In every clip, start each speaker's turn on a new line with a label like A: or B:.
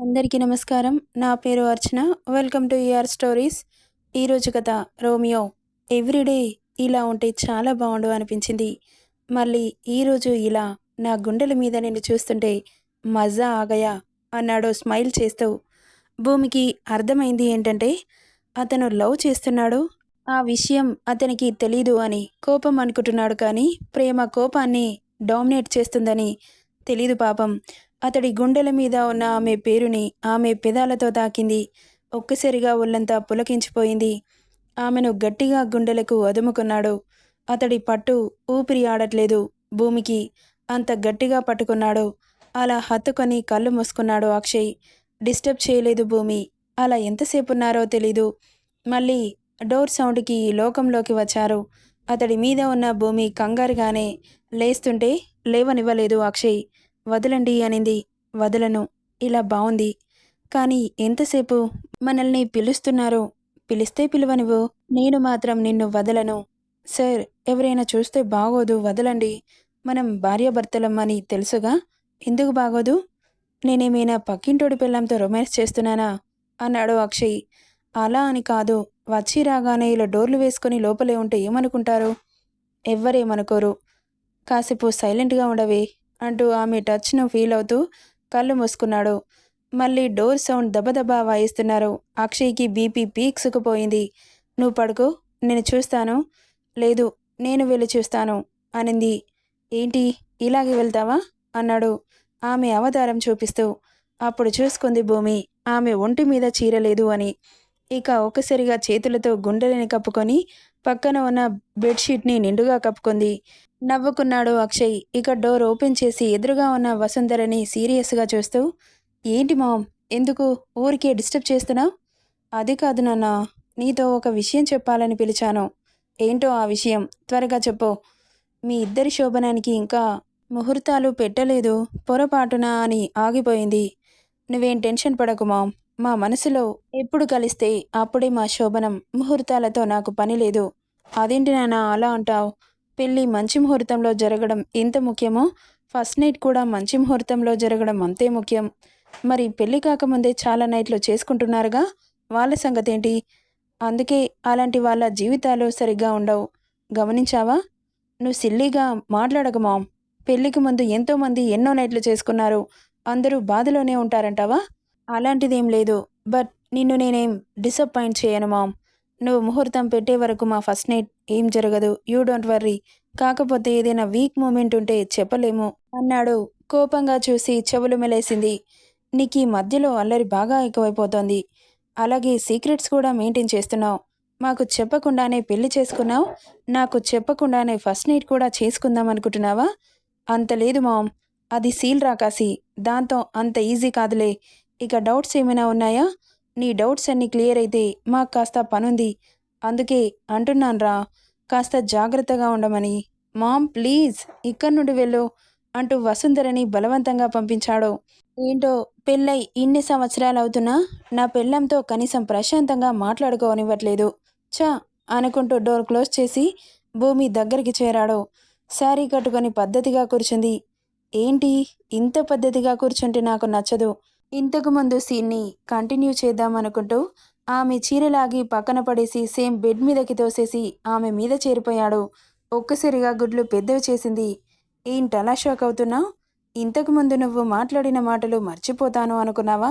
A: అందరికీ నమస్కారం. నా పేరు Archana. Welcome to ER stories ఈరోజు కథ రోమియో. ఎవ్రీడే ఇలా ఉంటే చాలా బాగుండు అనిపించింది. మళ్ళీ ఈరోజు ఇలా నా గుండెల మీద నేను చూస్తుంటే మజా ఆగయా అన్నాడు స్మైల్ చేస్తూ. భూమికి అర్థమైంది ఏంటంటే అతను లవ్ చేస్తున్నాడు. ఆ విషయం అతనికి తెలీదు అని కోపం అనుకుంటున్నాడు కానీ ప్రేమ కోపాన్ని డామినేట్ చేస్తుందని తెలీదు పాపం. అతడి గుండెల మీద ఉన్న ఆమె పేరుని ఆమె పెదాలతో తాకింది. ఒక్కసారిగా ఒళ్ళంతా పులకించిపోయింది. ఆమెను గట్టిగా గుండెలకు అదుముకున్నాడు. అతడి పట్టు ఊపిరి ఆడట్లేదు. భూమికి అంత గట్టిగా పట్టుకున్నాడు. అలా హత్తుకొని కళ్ళు మూసుకున్నాడు అక్షయ్. డిస్టర్బ్ చేయలేదు భూమి. అలా ఎంతసేపు ఉన్నారో తెలీదు. మళ్ళీ డోర్ సౌండ్కి లోకంలోకి వచ్చారు. అతడి మీద ఉన్న భూమి కంగారుగానే లేస్తుంటే లేవనివ్వలేదు అక్షయ్. వదలండి అనింది. వదలను. ఇలా బాగుంది కానీ ఎంతసేపు? మనల్ని పిలుస్తున్నారు. పిలిస్తే పిలువనివ్వు. నేను మాత్రం నిన్ను వదలను. సార్ ఎవరైనా చూస్తే బాగోదు. వదలండి. మనం భార్యాభర్తలం అని తెలుసుగా? ఎందుకు బాగోదు? నేనేమైనా పక్కింటోడి పిల్లంతో రొమాన్స్ చేస్తున్నానా? అన్నాడు అక్షయ్. అలా అని కాదు. వచ్చి రాగానే ఇలా డోర్లు వేసుకొని లోపలే ఉంటే ఏమనుకుంటారు? ఎవ్వరేమనుకోరు. కాసేపు సైలెంట్గా ఉండవే. అంటూ ఆమె టచ్ను ఫీల్ అవుతూ కళ్ళు మూసుకున్నాడు. మళ్ళీ డోర్ సౌండ్ దబదబా వాయిస్తున్నారు. అక్షయ్కి బీపీ పీక్సుకుపోయింది. నువ్వు పడుకో నేను చూస్తాను. లేదు నేను వెళ్ళి చూస్తాను అనింది. ఏంటి ఇలాగే వెళ్తావా? అన్నాడు. ఆమె అవతారం చూపిస్తూ. అప్పుడు చూసుకుంది భూమి ఆమె ఒంటి మీద చీరలేదు అని. ఇక ఒకసారిగా చేతులతో గుండెలని కప్పుకొని పక్కన ఉన్న బెడ్షీట్ని నిండుగా కప్పుకుంది. నవ్వుకున్నాడు అక్షయ్. ఇక డోర్ ఓపెన్ చేసి ఎదురుగా ఉన్న వసుంధరని సీరియస్గా చూస్తూ ఏంటి మామ్? ఎందుకు? ఊరికే డిస్టర్బ్ చేస్తున్నావు? అది కాదు నాన్న. నీతో ఒక విషయం చెప్పాలని పిలిచాను. ఏంటో ఆ విషయం? త్వరగా చెప్పు. మీ ఇద్దరి శోభనానికి ఇంకా ముహూర్తాలు పెట్టలేదు. పొరపాటున అని ఆగిపోయింది. నువ్వేం టెన్షన్ పడకు మామ్. మా మనసులో ఎప్పుడు కలిస్తే అప్పుడే మా శోభనం ముహూర్తాలతో నాకు పని లేదు. అదేంటి నాన్న అలా అంటావు? పెళ్ళి మంచి ముహూర్తంలో జరగడం ఎంత ముఖ్యమో? ఫస్ట్ నైట్ కూడా మంచి ముహూర్తంలో జరగడం అంతే ముఖ్యం. మరి పెళ్ళి కాకముందే చాలా నైట్లు చేసుకుంటున్నారుగా? వాళ్ళ సంగతి ఏంటి అందుకే అలాంటి వాళ్ళ జీవితాలు సరిగ్గా ఉండవు. గమనించావా? నువ్వు సిల్లీగా మాట్లాడకు మామ్. పెళ్ళికి ముందు ఎంతోమంది ఎన్నో నైట్లు చేసుకున్నారు. అందరూ బాధలోనే ఉంటారంటావా? అలాంటిదేం లేదు. బట్ నిన్ను నేనేం డిసప్పాయింట్ చేయను మామ్. నువ్వు ముహూర్తం పెట్టే వరకు మా ఫస్ట్ నైట్ ఏం జరగదు. You don't worry. కాకపోతే ఏదైనా వీక్ మూమెంట్ ఉంటే చెప్పలేము అన్నాడు కోపంగా చూసి చెవులు మెలేసింది. నీకు ఈ మధ్యలో అల్లరి బాగా ఎక్కువైపోతోంది. అలాగే సీక్రెట్స్ కూడా మెయింటైన్ చేస్తున్నావు. మాకు చెప్పకుండానే పెళ్ళి చేసుకున్నావు. నాకు చెప్పకుండానే ఫస్ట్ నైట్ కూడా చేసుకుందాం అనుకుంటున్నావా? అంత లేదు మామ్. అది సీల్ రాకాసి దాంతో అంత ఈజీ కాదులే. ఇక డౌట్స్ ఏమైనా ఉన్నాయా? నీ డౌట్స్ అన్నీ క్లియర్ అయితే మాకు కాస్త పనుంది. అందుకే అంటున్నాన్రా కాస్త జాగ్రత్తగా ఉండమని. మామ్ ప్లీజ్ ఇక్కడి నుండి వెళ్ళు అంటూ వసుంధరని బలవంతంగా పంపించాడు. ఏంటో పెళ్ళై ఇన్ని సంవత్సరాలు అవుతున్నా నా పెళ్ళంతో కనీసం ప్రశాంతంగా మాట్లాడుకోనివ్వట్లేదు. చా అనుకుంటూ డోర్ క్లోజ్ చేసి భూమి దగ్గరికి చేరాడు. శారీ కట్టుకొని పద్ధతిగా కూర్చుంది. ఏంటి ఇంత పద్ధతిగా కూర్చుంటే నాకు నచ్చదు. ఇంతకు ముందు సీన్ని కంటిన్యూ చేద్దాం అనుకుంటూ ఆమె చీరలాగి పక్కన పడేసి సేమ్ బెడ్ మీదకి తోసేసి ఆమె మీద చేరిపోయాడు. ఒక్కసారిగా గుడ్లు పెద్దవి చేసింది. ఏంటలా షాక్ అవుతున్నావు? ఇంతకుముందు నువ్వు మాట్లాడిన మాటలు మర్చిపోతాను అనుకున్నావా?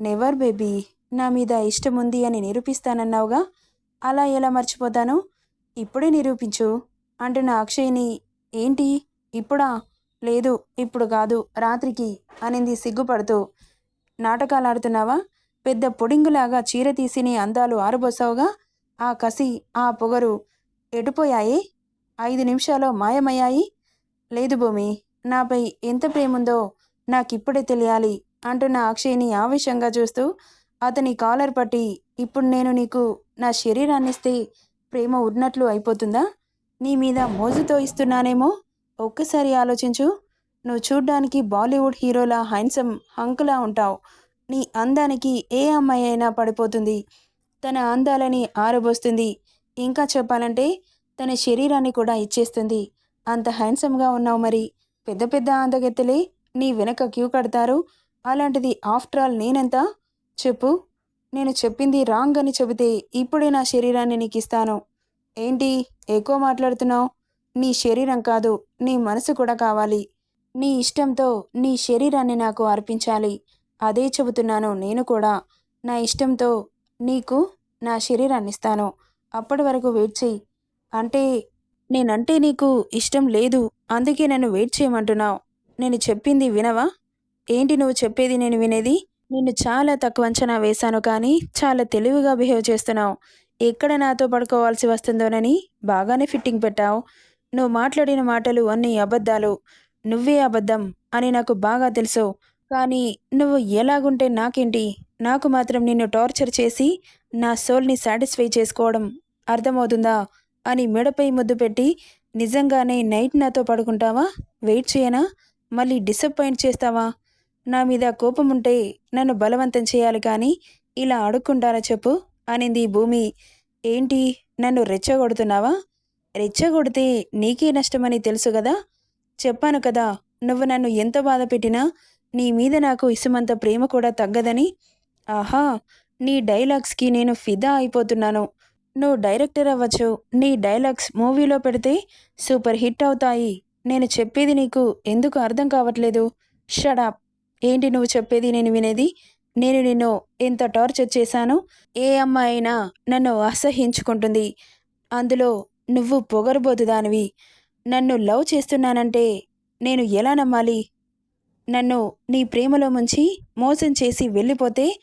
A: నెవర్ బేబీ నా మీద ఇష్టం ఉంది అని నిరూపిస్తానన్నావుగా? అలా ఎలా మర్చిపోతాను? ఇప్పుడే నిరూపించు అంటున్న అక్షయ్ని. ఏంటి? ఇప్పుడా? లేదు ఇప్పుడు కాదు రాత్రికి అనింది సిగ్గుపడుతూ. నాటకాలు ఆడుతున్నావా పెద్ద పొడింగులాగా చీర తీసి నీ అందాలు ఆరబోసావుగా? ఆ కసి ఆ పొగరు ఎటుపోయాయి? ఐదు నిమిషాల్లో మాయమయ్యాయి? లేదు భూమి నాపై ఎంత ప్రేముందో నాకిప్పుడే తెలియాలి అంటున్న అక్షయ్ని ఆవేశంగా చూస్తూ అతని కాలర్ పట్టి ఇప్పుడు నేను నీకు నా శరీరాన్నిస్తే ప్రేమ ఉన్నట్లు అయిపోతుందా? నీ మీద మోజుతో ఇస్తున్నానేమో? ఒక్కసారి ఆలోచించు. నువ్వు చూడ్డానికి బాలీవుడ్ హీరోలా హ్యాండ్సమ్ హంకులా ఉంటావు. నీ అందానికి ఏ అమ్మాయి అయినా పడిపోతుంది. తన అందాలని ఆరబోస్తుంది. ఇంకా చెప్పాలంటే తన శరీరాన్ని కూడా ఇచ్చేస్తుంది. అంత హ్యాండ్సమ్గా ఉన్నావు మరి. పెద్ద పెద్ద అందగెత్తలే నీ వెనక క్యూ కడతారు. అలాంటిది ఆఫ్టర్ ఆల్ నేనెంత? చెప్పు. నేను చెప్పింది రాంగ్ అని చెబితే ఇప్పుడే నా శరీరాన్ని నీకు ఇస్తాను ఏంటి? ఎక్కువ మాట్లాడుతున్నావు. నీ శరీరం కాదు నీ మనసు కూడా కావాలి. నీ ఇష్టంతో నీ శరీరాన్ని నాకు అర్పించాలి. అదే చెబుతున్నాను నేను కూడా. నా ఇష్టంతో నీకు నా శరీరాన్ని ఇస్తాను. అప్పటి వరకు వెయిట్ చెయ్యి. అంటే నేనంటే నీకు ఇష్టం లేదు. అందుకే నన్ను వెయిట్ చేయమంటున్నావు నేను చెప్పింది వినవా? ఏంటి నువ్వు చెప్పేది నేను వినేది? నిన్ను చాలా తక్కువ అంచనా వేశాను కానీ చాలా తెలివిగా బిహేవ్ చేస్తున్నావు. ఎక్కడ నాతో పడుకోవాల్సి వస్తుందోనని బాగానే ఫిట్టింగ్ పెట్టావు. నువ్వు మాట్లాడిన మాటలు అన్ని అబద్ధాలు. నువ్వే అబద్ధం అని నాకు బాగా తెలుసు. కానీ నువ్వు ఎలాగుంటే నాకేంటి? నాకు మాత్రం నిన్ను టార్చర్ చేసి నా సోల్ని సాటిస్ఫై చేసుకోవడం అర్థమవుతుందా? అని మెడపై ముద్దు పెట్టి నిజంగానే నైట్ నాతో పడుకుంటావా? వెయిట్ చేయనా? మళ్ళీ డిసప్పాయింట్ చేస్తావా? నా మీద కోపం ఉంటే నన్ను బలవంతం చేయాలి కానీ ఇలా అడుక్కుంటారా చెప్పు? అనింది భూమి. ఏంటి? నన్ను రెచ్చగొడుతున్నావా? రెచ్చగొడితే నీకే నష్టమని తెలుసు కదా? చెప్పాను కదా నువ్వు నన్ను ఎంత బాధ పెట్టినా నీ మీద నాకు ఇసుమంత ప్రేమ కూడా తగ్గదని. ఆహా నీ డైలాగ్స్కి నేను ఫిదా అయిపోతున్నాను. నువ్వు డైరెక్టర్ అవ్వచ్చు నీ డైలాగ్స్ మూవీలో పెడితే సూపర్ హిట్ అవుతాయి. నేను చెప్పేది నీకు ఎందుకు అర్థం కావట్లేదు? షడాప్ ఏంటి నువ్వు చెప్పేది నేను వినేది? నేను నిన్ను ఎంత టార్చర్ చేశాను? ఏ అమ్మాయి అయినా నన్ను అసహించుకుంటుంది. అందులో నువ్వు పొగరబోతు దానివి నన్ను లవ్ చేస్తున్నానంటే నేను ఎలా నమ్మాలి? నన్ను నీ ప్రేమలో ముంచి మోసం చేసి వెళ్ళిపోతే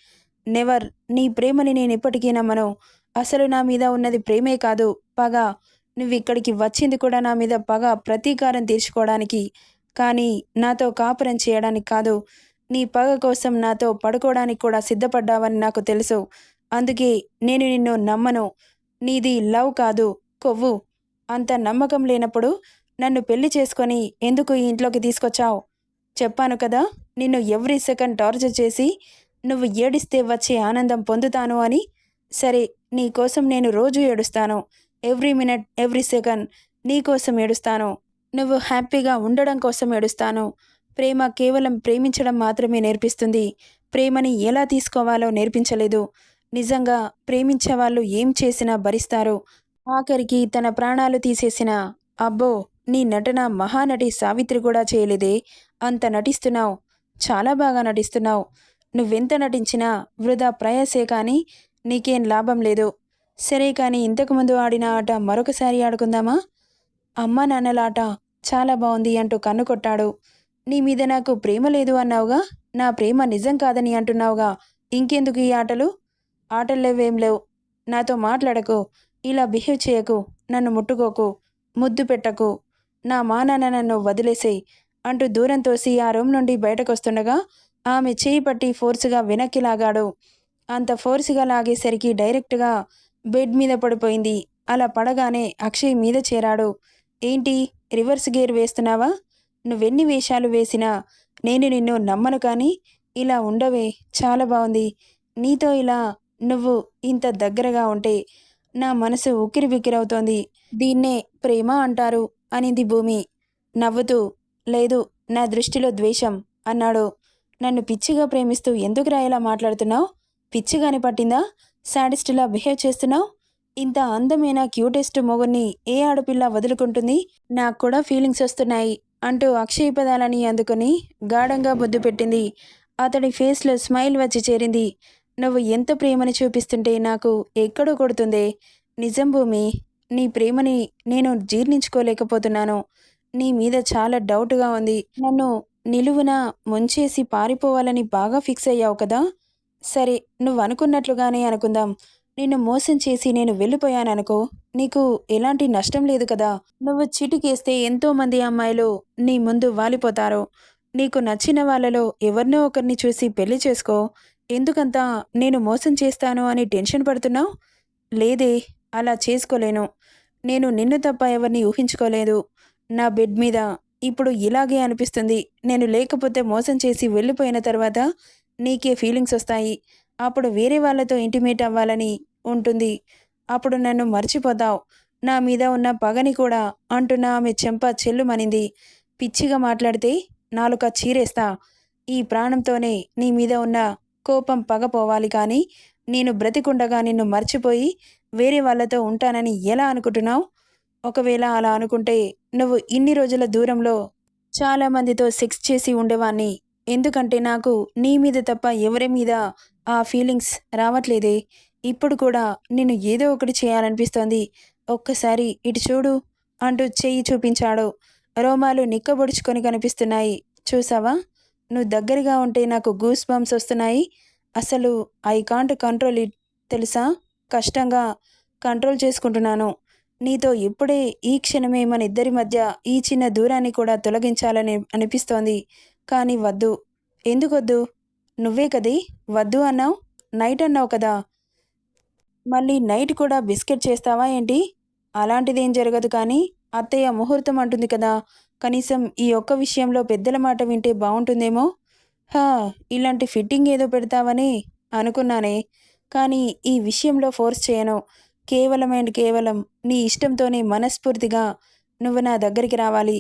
A: నెవర్ నీ ప్రేమని నేను ఎప్పటికీ నమ్మను. అసలు నా మీద ఉన్నది ప్రేమే కాదు పగ. నువ్వు ఇక్కడికి వచ్చింది కూడా నా మీద పగ ప్రతీకారం తీర్చుకోవడానికి. కానీ నాతో కాపురం చేయడానికి కాదు. నీ పగ కోసం నాతో పడుకోవడానికి కూడా సిద్ధపడ్డావని నాకు తెలుసు. అందుకే నేను నిన్ను నమ్మను. నీది లవ్ కాదు కొవ్వు. అంత నమ్మకం లేనప్పుడు నన్ను పెళ్ళి చేసుకొని ఎందుకు ఈ ఇంట్లోకి తీసుకొచ్చావు? చెప్పాను కదా నిన్ను ఎవ్రీ సెకండ్ టార్చర్ చేసి నువ్వు ఏడిస్తే వచ్చే ఆనందం పొందుతాను అని. సరే నీ కోసం నేను రోజు ఏడుస్తాను. ఎవ్రీ మినిట్ ఎవ్రీ సెకండ్ నీకోసం ఏడుస్తాను. నువ్వు హ్యాపీగా ఉండడం కోసం ఏడుస్తాను. ప్రేమ కేవలం ప్రేమించడం మాత్రమే నేర్పిస్తుంది. ప్రేమని ఎలా తీసుకోవాలో నేర్పించలేదు. నిజంగా ప్రేమించే వాళ్ళు ఏం చేసినా భరిస్తారు. ఆఖరికి తన ప్రాణాలు తీసేసిన అబ్బో నీ నటన మహానటి సావిత్రి కూడా చేయలేదే. అంత నటిస్తున్నావు. చాలా బాగా నటిస్తున్నావు. నువ్వెంత నటించినా వృధా ప్రయాసే కానీ నీకేం లాభం లేదు. సరే కానీ ఇంతకుముందు ఆడిన ఆట మరొకసారి ఆడుకుందామా? అమ్మా నాన్నల ఆట చాలా బాగుంది అంటూ కన్ను కొట్టాడు. నీ మీద నాకు ప్రేమ లేదు అన్నావుగా? నా ప్రేమ నిజం కాదని అంటున్నావుగా. ఇంకెందుకు ఈ ఆటలు? ఆటల్లేవేం లేవు. నాతో మాట్లాడకు. ఇలా బిహేవ్ చేయకు నన్ను ముట్టుకోకు ముద్దు పెట్టకు నా మా నాన్న నన్ను వదిలేసేయి అంటూ దూరం తోసి ఆ రూమ్ నుండి బయటకొస్తుండగా ఆమె చేయి పట్టి ఫోర్సుగా వెనక్కి లాగాడు. అంత ఫోర్సుగా లాగేసరికి డైరెక్ట్గా బెడ్ మీద పడిపోయింది. అలా పడగానే అక్షయ్ మీద చేరాడు. ఏంటి రివర్స్ గేర్ వేస్తున్నావా? నువ్వెన్ని వేషాలు వేసినా నేను నిన్ను నమ్మను కానీ ఇలా ఉండవే చాలా బాగుంది. నీతో ఇలా నువ్వు ఇంత దగ్గరగా ఉంటే నా మనసు ఉక్కిరి బిక్కిరవుతోంది దీన్నే ప్రేమ అంటారు అనింది భూమి. నవ్వుతూ లేదు నా దృష్టిలో ద్వేషం అన్నాడు. నన్ను పిచ్చిగా ప్రేమిస్తూ ఎందుకు రాయేలా మాట్లాడుతున్నావు? పిచ్చిగాని పట్టిందా? శాడిస్టులా బిహేవ్ చేస్తున్నావు? ఇంత అందమైన క్యూటెస్ట్ మొగుని ఏ ఆడపిల్ల వదులుకుంటుంది? నాకు కూడా ఫీలింగ్స్ వస్తున్నాయి అంటూ అక్షయ పదాలని అందుకొని గాఢంగా బొద్దు పెట్టింది. అతడి ఫేస్లో స్మైల్ వచ్చి చేరింది. నువ్వు ఎంత ప్రేమని చూపిస్తుంటే నాకు ఎక్కడో కొడుతుందే. నిజం భూమి నీ ప్రేమని నేను జీర్ణించుకోలేకపోతున్నాను. నీ మీద చాలా డౌట్గా ఉంది. నన్ను నిలువున ముంచేసి పారిపోవాలని బాగా ఫిక్స్ అయ్యావు కదా? సరే నువ్వు అనుకున్నట్లుగానే అనుకుందాం. నిన్ను మోసం చేసి నేను వెళ్ళిపోయాననుకో నీకు ఎలాంటి నష్టం లేదు కదా? నువ్వు చిటికేస్తే ఎంతో మంది అమ్మాయిలు నీ ముందు వాలిపోతారు. నీకు నచ్చిన వాళ్ళలో ఎవరినో ఒకరిని చూసి పెళ్ళి చేసుకో. ఎందుకంతా నేను మోసం చేస్తాను అని టెన్షన్ పడుతున్నావు? లేదే అలా చేసుకోలేను. నేను నిన్ను తప్ప ఎవరిని ఊహించుకోలేదు. నా బెడ్ మీద ఇప్పుడు ఇలాగే అనిపిస్తుంది. నేను లేకపోతే మోసం చేసి వెళ్ళిపోయిన తర్వాత నీకే ఫీలింగ్స్ వస్తాయి. అప్పుడు వేరే వాళ్ళతో ఇంటిమేట్ అవ్వాలని ఉంటుంది. అప్పుడు నన్ను మర్చిపోతావు. నా మీద ఉన్న పగని కూడా అంటున్న ఆమె చెంప చెల్లుమనింది. పిచ్చిగా మాట్లాడితే నాలుక చీరేస్తా. ఈ ప్రాణంతోనే నీ మీద ఉన్న కోపం పగపోవాలి కానీ నేను బ్రతికుండగా నిన్ను మర్చిపోయి వేరే వాళ్ళతో ఉంటానని ఎలా అనుకుంటున్నావు? ఒకవేళ అలా అనుకుంటే నువ్వు ఇన్ని రోజుల దూరంలో చాలామందితో సెక్స్ చేసి ఉండేవాణ్ణి. ఎందుకంటే నాకు నీ మీద తప్ప ఎవరి మీద ఆ ఫీలింగ్స్ రావట్లేదే. ఇప్పుడు కూడా నిన్ను ఏదో ఒకటి చేయాలనిపిస్తోంది. ఒక్కసారి ఇటు చూడు అంటూ చెయ్యి చూపించాడు. రోమాలు నిక్కబొడుచుకొని కనిపిస్తున్నాయి. చూసావా? నువ్వు దగ్గరగా ఉంటే నాకు గూస్ బంప్స్ వస్తున్నాయి. అసలు ఐ కాంట్ కంట్రోల్ ఇట్ తెలుసా? కష్టంగా కంట్రోల్ చేసుకుంటున్నాను. నీతో ఇప్పుడే ఈ క్షణమే మన ఇద్దరి మధ్య ఈ చిన్న దూరాన్ని కూడా తొలగించాలని అనిపిస్తోంది. కానీ వద్దు. ఎందుకొద్దు నువ్వే కదీ? వద్దు అన్నావు? నైట్ అన్నావు కదా? మళ్ళీ నైట్ కూడా బిస్కెట్ చేస్తావా ఏంటి? అలాంటిదేం జరగదు కానీ అత్తయ్య ముహూర్తం అంటుంది కదా. కనీసం ఈ ఒక్క విషయంలో పెద్దల మాట వింటే బాగుంటుందేమో హా ఇలాంటి ఫిట్టింగ్ ఏదో పెడతావని అనుకున్నానే. కానీ ఈ విషయంలో ఫోర్స్ చేయను. కేవలం అండ్ కేవలం నీ ఇష్టంతోనే మనస్ఫూర్తిగా నువ్వు నా దగ్గరికి రావాలి.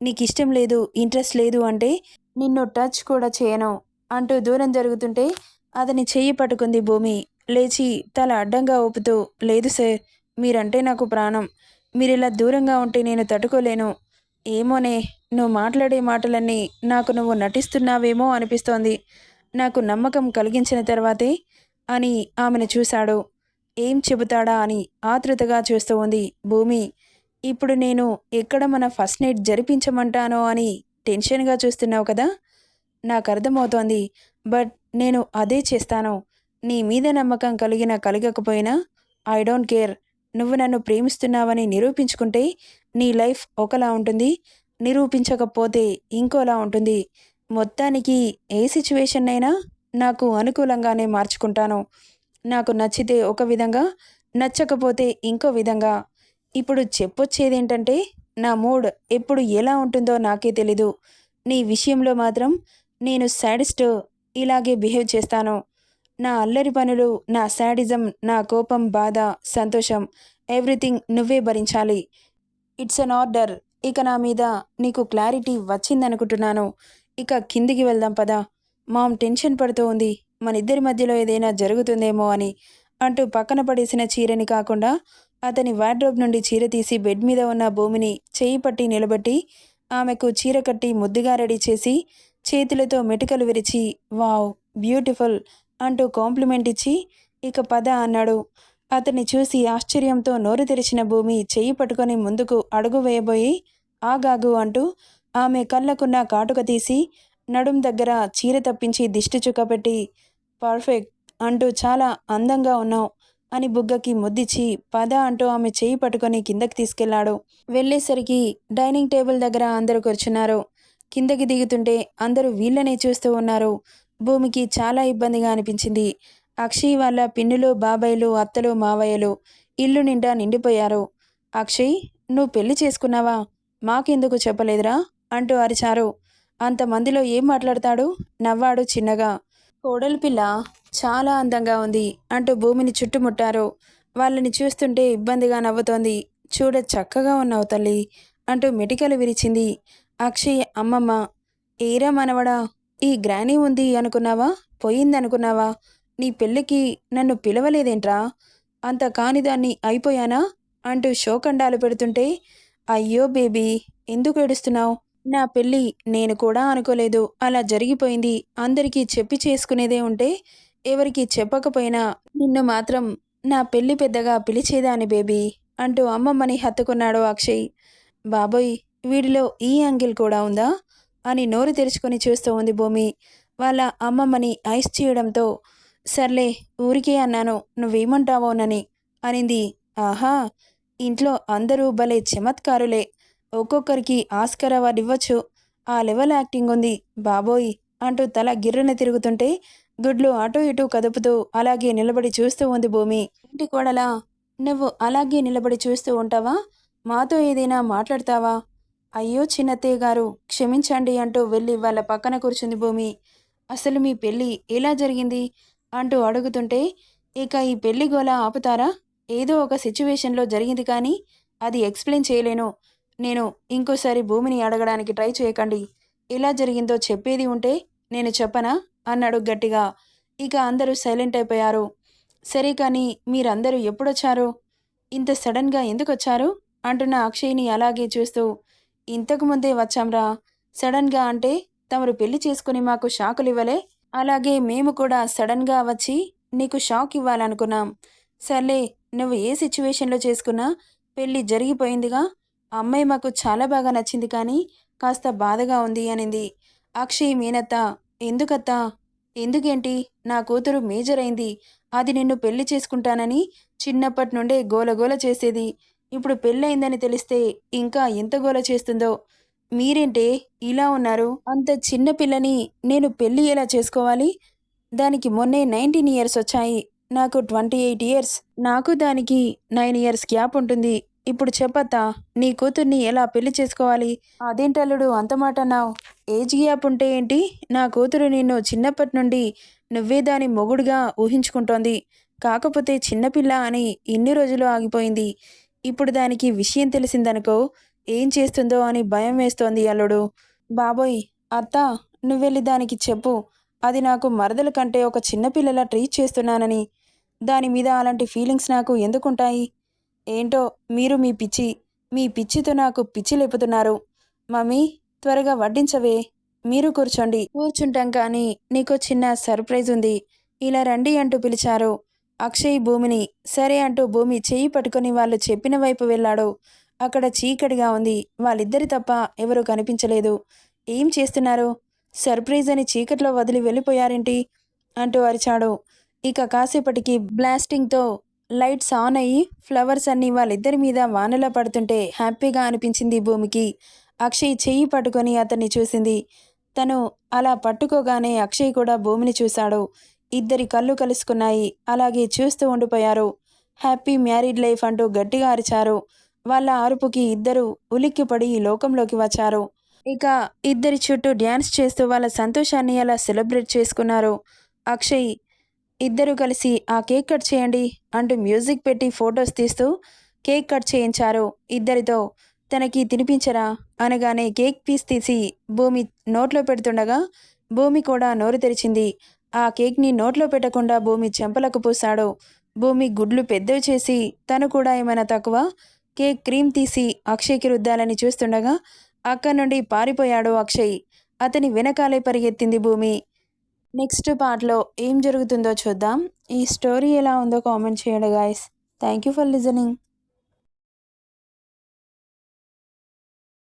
A: నీకు ఇష్టం లేదు ఇంట్రెస్ట్ లేదు అంటే నిన్ను టచ్ కూడా చేయను అంటూ దూరం జరుగుతుంటే అతని చెయ్యి పట్టుకుంది భూమి. లేచి తల అడ్డంగా ఊపుతూ లేదు సార్ మీరంటే నాకు ప్రాణం. మీరు ఇలా దూరంగా ఉంటే నేను తట్టుకోలేను. ఏమోనే నువ్వు మాట్లాడే మాటలన్నీ నాకు నువ్వు నటిస్తున్నావేమో అనిపిస్తోంది. నాకు నమ్మకం కలిగించిన తర్వాతే అని ఆమెను చూశాడు. ఏం చెబుతాడా అని ఆతృతగా చూస్తూ ఉంది భూమి. ఇప్పుడు నేను ఎక్కడ మన ఫస్ట్ నైట్ జరిపించమంటానో అని టెన్షన్గా చూస్తున్నావు కదా? నాకు అర్థమవుతోంది. బట్ నేను అదే చేస్తాను. నీ మీద నమ్మకం కలిగిన కలగకపోయినా ఐ డోంట్ కేర్. నువ్వు నన్ను ప్రేమిస్తున్నావని నిరూపించుకుంటే నీ లైఫ్ ఒకలా ఉంటుంది. నిరూపించకపోతే ఇంకోలా ఉంటుంది. మొత్తానికి ఏ సిచ్యువేషన్ అయినా నాకు అనుకూలంగానే మార్చుకుంటాను. నాకు నచ్చితే ఒక విధంగా నచ్చకపోతే ఇంకో విధంగా. ఇప్పుడు చెప్పొచ్చేది ఏంటంటే నా మూడ్ ఎప్పుడు ఎలా ఉంటుందో నాకే తెలీదు. నీ విషయంలో మాత్రం నేను సాడిస్ట్ ఇలాగే బిహేవ్ చేస్తాను. నా అల్లరి పనులు నా శాడిజం నా కోపం బాధ సంతోషం ఎవ్రీథింగ్ నువ్వే భరించాలి. It's an order. ఇక నా మీద నీకు క్లారిటీ వచ్చిందనుకుంటున్నాను. ఇక కిందికి వెళ్దాం పదా. మామ్ టెన్షన్ పడుతూ ఉంది. మన ఇద్దరి మధ్యలో ఏదైనా జరుగుతుందేమో అని అంటూ పక్కన పడేసిన చీరని కాకుండా అతని వార్డ్రోబ్ నుండి చీర తీసి బెడ్ మీద ఉన్న భూమిని చేయి పట్టి నిలబెట్టి ఆమెకు చీర కట్టి ముద్దుగా రెడీ చేసి చేతులతో మెటుకలు విరిచి వావ్ బ్యూటిఫుల్. అంటూ కాంప్లిమెంట్ ఇచ్చి ఇక పద అన్నాడు. అతన్ని చూసి ఆశ్చర్యంతో నోరు తెరిచిన భూమి చెయ్యి పట్టుకొని ముందుకు అడుగు వేయబోయి ఆగాగు అంటూ ఆమె కళ్ళకున్న కాటుక తీసి నడుం దగ్గర చీర తప్పించి దిష్టి చుక్కపెట్టి పర్ఫెక్ట్ అంటూ చాలా అందంగా ఉన్నావు అని బుగ్గకి ముద్దిచ్చి పద అంటూ ఆమె చేయి పట్టుకొని కిందకి తీసుకెళ్ళాడు. వెళ్ళేసరికి డైనింగ్ టేబుల్ దగ్గర అందరూ కూర్చున్నారు. కిందకి దిగుతుంటే అందరూ వీళ్ళనే చూస్తూ ఉన్నారు. భూమికి చాలా ఇబ్బందిగా అనిపించింది. అక్షయ్ వాళ్ళ పిన్నులు బాబాయ్లు అత్తలు మావయ్యలు ఇల్లు నిండా నిండిపోయారు. అక్షయ్ నువ్వు పెళ్ళి చేసుకున్నావా? మాకెందుకు చెప్పలేదురా? అంటూ అరిచారు. అంతమందిలో ఏం మాట్లాడతాడు? నవ్వాడు చిన్నగా. కోడలి పిల్ల చాలా అందంగా ఉంది అంటూ భూమిని చుట్టుముట్టారు. వాళ్ళని చూస్తుంటే ఇబ్బందిగా నవ్వుతోంది. చూడ చక్కగా ఉన్నావు తల్లి అంటూ మెటికలు విరిచింది అక్షయ్ అమ్మమ్మ. ఏరా మనవడా ఈ గ్రానీ ఉంది అనుకున్నావా? పోయిందనుకున్నావా నీ పెళ్ళికి నన్ను పిలవలేదేంట్రా? అంత కానిదాన్ని అయిపోయానా? అంటూ శోకండాలు పెడుతుంటే అయ్యో బేబీ ఎందుకు ఏడుస్తున్నావు? నా పెళ్ళి నేను కూడా అనుకోలేదు. అలా జరిగిపోయింది. అందరికీ చెప్పి చేసుకునేదే ఉంటే ఎవరికి చెప్పకపోయినా నిన్ను మాత్రం నా పెళ్ళి పెద్దగా పిలిచేదాని బేబీ? అంటూ అమ్మమ్మని హత్తుకున్నాడు అక్షయ్. బాబోయ్ వీడిలో ఈ యాంగిల్ కూడా ఉందా? అని నోరు తెరుచుకొని చూస్తూ ఉంది భూమి. వాళ్ళ అమ్మమ్మని ఐస్ చేయడంతో సర్లే ఊరికే అన్నాను నువ్వేమంటావోనని అనింది. ఆహా ఇంట్లో అందరూ భలే చమత్కారులే. ఒక్కొక్కరికి ఆస్కర్ అవార్డు ఇవ్వచ్చు ఆ లెవెల్ యాక్టింగ్ ఉంది బాబోయ్ అంటూ తల గిర్రన తిరుగుతుంటే గుడ్లు అటూ ఇటూ కదుపుతూ అలాగే నిలబడి చూస్తూ ఉంది భూమి. ఇంటి కోడలా నువ్వు అలాగే నిలబడి చూస్తూ ఉంటావా? మాతో ఏదైనా మాట్లాడతావా? అయ్యో చిన్నత్తయ్య గారు క్షమించండి అంటూ వెళ్ళి వాళ్ళ పక్కన కూర్చుంది భూమి. అసలు మీ పెళ్ళి ఎలా జరిగింది? అంటూ అడుగుతుంటే ఇక ఈ పెళ్ళి గోల ఆపుతారా? ఏదో ఒక సిచ్యువేషన్లో జరిగింది కానీ అది ఎక్స్ప్లెయిన్ చేయలేను. నేను ఇంకోసారి భూమిని అడగడానికి ట్రై చేయకండి. ఎలా జరిగిందో చెప్పేది ఉంటే నేను చెప్పనా? అన్నాడు గట్టిగా. ఇక అందరూ సైలెంట్ అయిపోయారు. సరే కానీ మీరందరూ ఎప్పుడొచ్చారు? ఇంత సడన్గా ఎందుకు వచ్చారు అంటున్న అక్షయ్ని అలాగే చూస్తూ ఇంతకు ముందే వచ్చాంరా. సడన్గా అంటే తమరు పెళ్ళి చేసుకుని మాకు షాకులు ఇవ్వలే అలాగే మేము కూడా సడన్గా వచ్చి నీకు షాక్ ఇవ్వాలనుకున్నాం సర్లే నువ్వు ఏ సిచ్యువేషన్లో చేసుకున్నా పెళ్ళి జరిగిపోయిందిగా. ఆ అమ్మాయి మాకు చాలా బాగా నచ్చింది కానీ కాస్త బాధగా ఉంది అనింది. అక్షయ్ మీనత్త ఎందుకత్తా? ఎందుకేంటి? నా కూతురు మేజర్ అయింది. అది నిన్ను పెళ్ళి చేసుకుంటానని చిన్నప్పటి నుండే గోలగోల చేసేది. ఇప్పుడు పెళ్ళయిందని తెలిస్తే ఇంకా ఎంత గోల చేస్తుందో? మీరేంటే ఇలా ఉన్నారు? అంత చిన్న పిల్లని నేను పెళ్ళి ఎలా చేసుకోవాలి? దానికి మొన్నే నైన్టీన్ ఇయర్స్ వచ్చాయి. నాకు ట్వంటీ ఎయిట్ ఇయర్స్. నాకు దానికి నైన్ ఇయర్స్ గ్యాప్ ఉంటుంది. ఇప్పుడు చెప్పత్తా నీ కూతుర్ని ఎలా పెళ్ళి చేసుకోవాలి? అదేంటల్లుడు అంత మాట అన్నావు? ఏజ్ గ్యాప్ ఉంటే ఏంటి? నా కూతురు నిన్ను చిన్నప్పటి నుండి నువ్వే దాని మొగుడుగా ఊహించుకుంటోంది. కాకపోతే చిన్నపిల్ల అని ఇన్ని రోజులు ఆగిపోయింది. ఇప్పుడు దానికి విషయం తెలిసిందనుకో ఏం చేస్తుందో అని భయం వేస్తోంది అల్లుడు. బాబోయ్ అత్త నువ్వెళ్ళి దానికి చెప్పు. అది నాకు మరదల కంటే ఒక చిన్నపిల్లలా ట్రీట్ చేస్తున్నానని. దాని మీద అలాంటి ఫీలింగ్స్ నాకు ఎందుకుంటాయి? ఏంటో మీరు మీ పిచ్చి మీ పిచ్చితో నాకు పిచ్చి లేపుతున్నారు. మమ్మీ త్వరగా వడ్డించవే. మీరు కూర్చోండి. కూర్చుంటాం కానీ నీకు చిన్న సర్ప్రైజ్ ఉంది. ఇలా రండి అంటూ పిలిచారు. అక్షయ్ భూమిని సరే అంటూ భూమి చెయ్యి పట్టుకొని వాళ్ళు చెప్పిన వైపు వెళ్ళాడు. అక్కడ చీకటిగా ఉంది. వాళ్ళిద్దరి తప్ప ఎవరూ కనిపించలేదు. ఏం చేస్తున్నారు? సర్ప్రైజ్ అని చీకట్లో వదిలి వెళ్ళిపోయారేంటి? అంటూ అరిచాడు. ఇక కాసేపటికి బ్లాస్టింగ్తో లైట్స్ ఆన్ అయ్యి ఫ్లవర్స్ అన్నీ వాళ్ళిద్దరి మీద వానలా పడుతుంటే హ్యాపీగా అనిపించింది భూమికి. అక్షయ్ చెయ్యి పట్టుకొని అతన్ని చూసింది. తను అలా పట్టుకోగానే అక్షయ్ కూడా భూమిని చూశాడు. ఇద్దరి కళ్ళు కలుసుకున్నాయి. అలాగే చూస్తూ ఉండిపోయారు. హ్యాపీ మ్యారీడ్ లైఫ్ అంటూ గట్టిగా అరిచారు. వాళ్ళ అరుపుకి ఇద్దరు ఉలిక్కిపడి ఈ లోకంలోకి వచ్చారు. ఇక ఇద్దరి చుట్టూ డ్యాన్స్ చేస్తూ వాళ్ళ సంతోషాన్ని అలా సెలబ్రేట్ చేసుకున్నారు? అక్షయ్ ఇద్దరు కలిసి ఆ కేక్ కట్ చేయండి అంటూ మ్యూజిక్ పెట్టి ఫొటోస్ తీస్తూ కేక్ కట్ చేయించారు. ఇద్దరితో తనకి తినిపించరా? అనగానే కేక్ పీస్ తీసి భూమి నోట్లో పెడుతుండగా భూమి కూడా నోరు తెరిచింది. ఆ కేక్ని నోట్లో పెట్టకుండా భూమి చెంపలకు పూశాడు. భూమి గుడ్లు పెద్దవి చేసి తను కూడా ఏమైనా తక్కువ? కేక్ క్రీమ్ తీసి అక్షయ్కి రుద్దాలని చూస్తుండగా అక్కడి నుండి పారిపోయాడు అక్షయ్. అతని వెనకాలే పరిగెత్తింది భూమి. నెక్స్ట్ పార్ట్లో ఏం జరుగుతుందో చూద్దాం. ఈ స్టోరీ ఎలా ఉందో కామెంట్ చేయండి guys thank you for listening